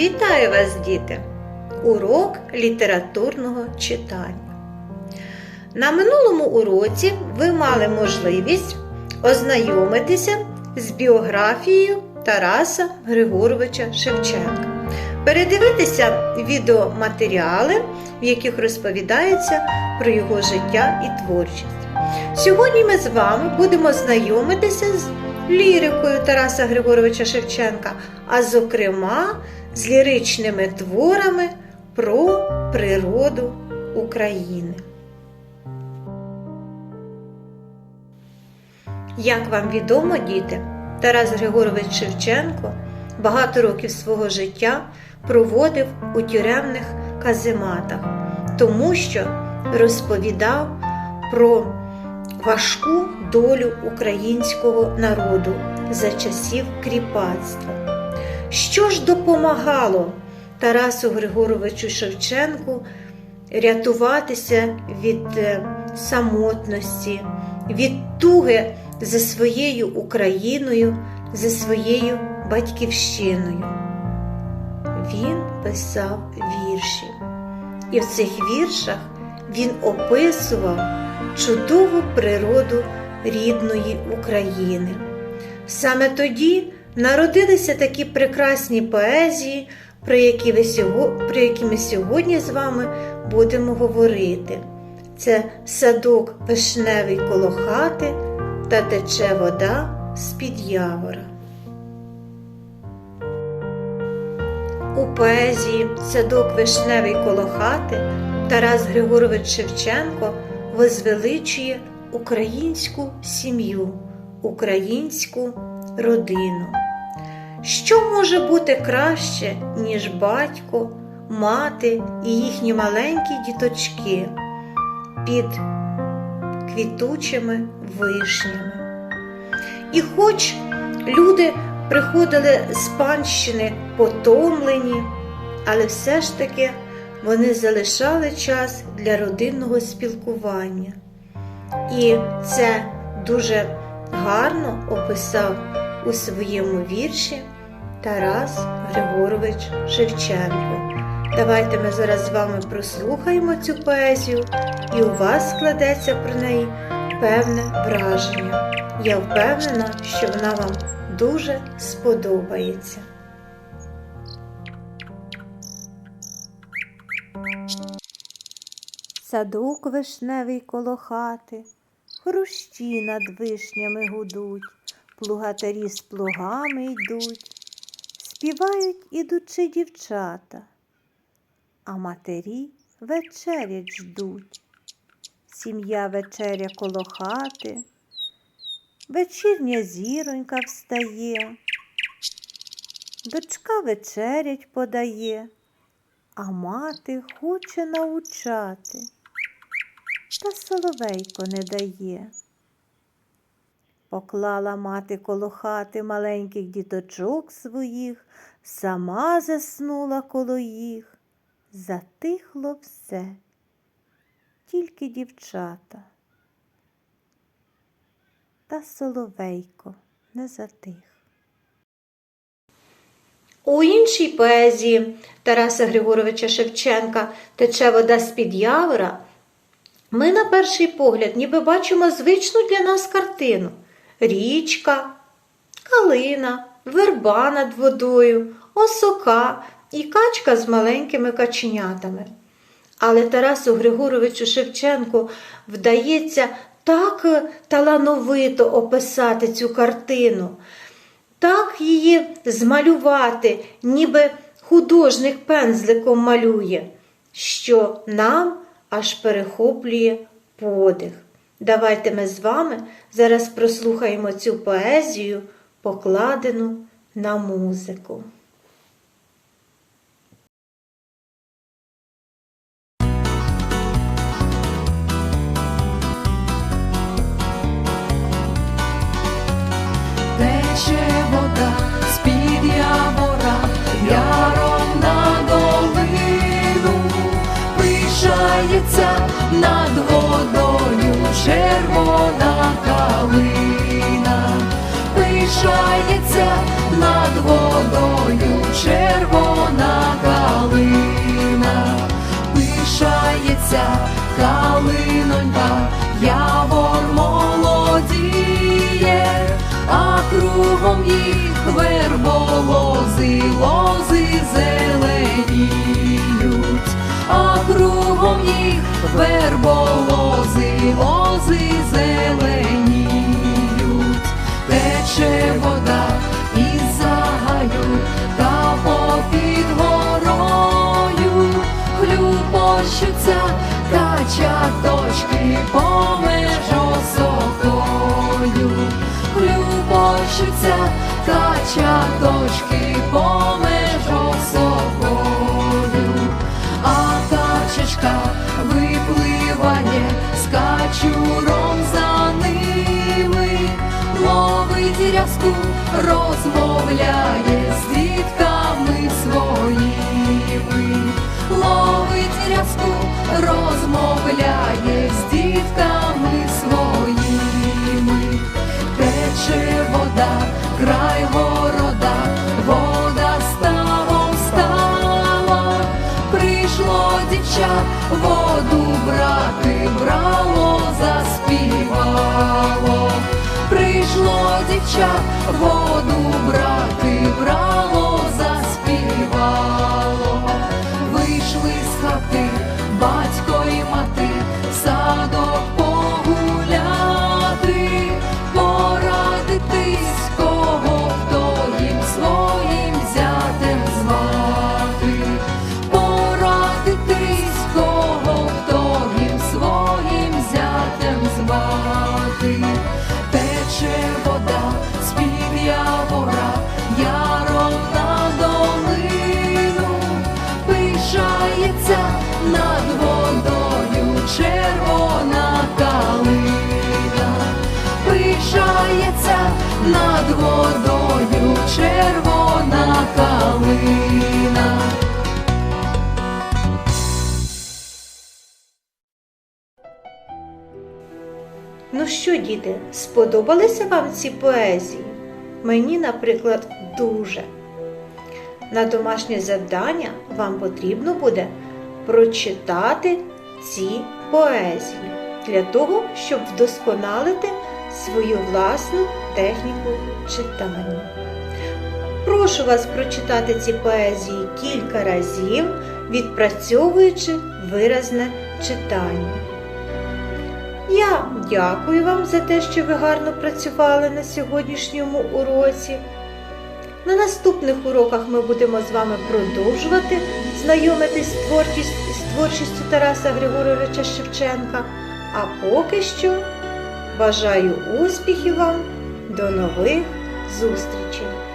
Вітаю вас, діти! Урок літературного читання. На минулому уроці ви мали можливість ознайомитися з біографією Тараса Григоровича Шевченка, передивитися відеоматеріали, в яких розповідається про його життя і творчість. Сьогодні ми з вами будемо знайомитися з лірикою Тараса Григоровича Шевченка, а зокрема з ліричними творами про природу України. Як вам відомо, діти, Тарас Григорович Шевченко багато років свого життя проводив у тюремних казематах, тому що розповідав про важку долю українського народу за часів кріпацтва. Що ж допомагало Тарасу Григоровичу Шевченку рятуватися від е, самотності, від туги за своєю Україною, за своєю батьківщиною? Він писав вірші, і в цих віршах він описував чудову природу рідної України. Саме тоді народилися такі прекрасні поезії, про які, ви сьогодні, про які ми сьогодні з вами будемо говорити. Це садок вишневий коло хати та тече вода з-під явора. У поезії Садок вишневий коло хати Тарас Григорович Шевченко возвеличує українську сім'ю, українську родину. Що може бути краще, ніж батько, мати і їхні маленькі діточки під квітучими вишнями? І хоч люди приходили з панщини потомлені, але все ж таки вони залишали час для родинного спілкування. І це дуже гарно описав у своєму вірші Тарас Григорович Шевченко. Давайте ми зараз з вами прослухаємо цю поезію, і у вас складеться про неї певне враження. Я впевнена, що вона вам дуже сподобається. Садок вишневий коло хати, хрущі над вишнями гудуть, плугатарі з плугами йдуть, співають ідучи дівчата, а матері вечерять ждуть. Сім'я вечеря коло хати, вечірня зіронька встає, дочка вечерять подає, а мати хоче научати та соловейко не дає. Поклала мати коло хати маленьких діточок своїх, сама заснула коло їх, затихло все, тільки дівчата. Та соловейко не затих. У іншій поезії Тараса Григоровича Шевченка Тече вода з-під явора ми на перший погляд ніби бачимо звичну для нас картину річка, калина, верба над водою, осока і качка з маленькими каченятами. Але Тарасу Григоровичу Шевченку вдається так талановито описати цю картину, так її змалювати, ніби художник пензликом малює, що нам аж перехоплює подих. Давайте ми з вами зараз прослухаємо цю поезію, покладену на музику. Тече вода з-під яром на долину, пишається над водою червона калина, пишається над водою, червона калина, пишається калинонька, явор молодіє, а кругом їх верболози, лози зеленіють, а кругом їх верболози. Тече із загаю та попід горою, хлюпощуться качаточки помеж розмовляє дівча, воду брати, брало, над водою червона калина. Ну що, діти, сподобалися вам ці поезії? Мені, наприклад, дуже. На домашнє завдання вам потрібно буде прочитати ці поезії для того, щоб вдосконалити свою власну техніку читання. Прошу вас прочитати ці поезії кілька разів, відпрацьовуючи виразне читання. Я дякую вам за те, що ви гарно працювали на сьогоднішньому уроці. На наступних уроках ми будемо з вами продовжувати знайомитись з творчістю, Тараса Григоровича Шевченка. А поки що бажаю успіхів вам, до нових зустрічей!